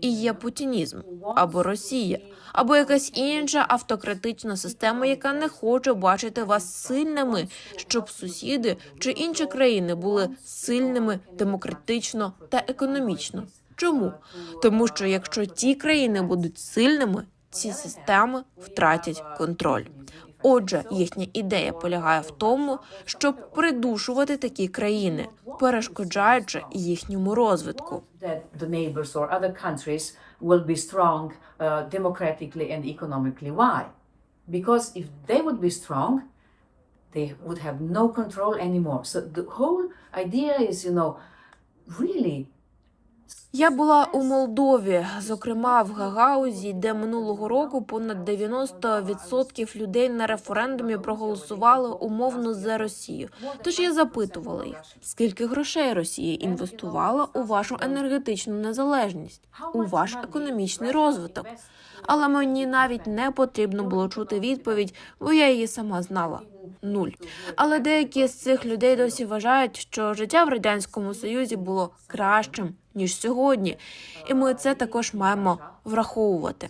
і є путінізм або Росія, або якась інша автократична система, яка не хоче бачити вас сильними, щоб сусіди чи інші країни були сильними демократично та економічно. Чому? Тому що якщо ті країни будуть сильними, ці системи втратять контроль. Отже, їхня ідея полягає в тому, щоб придушувати такі країни, перешкоджаючи їхньому розвитку. uh? Because if they would be strong, they would have no control anymore. So the whole idea is, you know, really Я була у Молдові, зокрема в Гагаузі, де минулого року понад 90% людей на референдумі проголосували умовно за Росію. Тож я запитувала їх, скільки грошей Росія інвестувала у вашу енергетичну незалежність, у ваш економічний розвиток. Але мені навіть не потрібно було чути відповідь, бо я її сама знала. Нуль. Але деякі з цих людей досі вважають, що життя в радянському союзі було кращим ніж сьогодні, і ми це також маємо враховувати.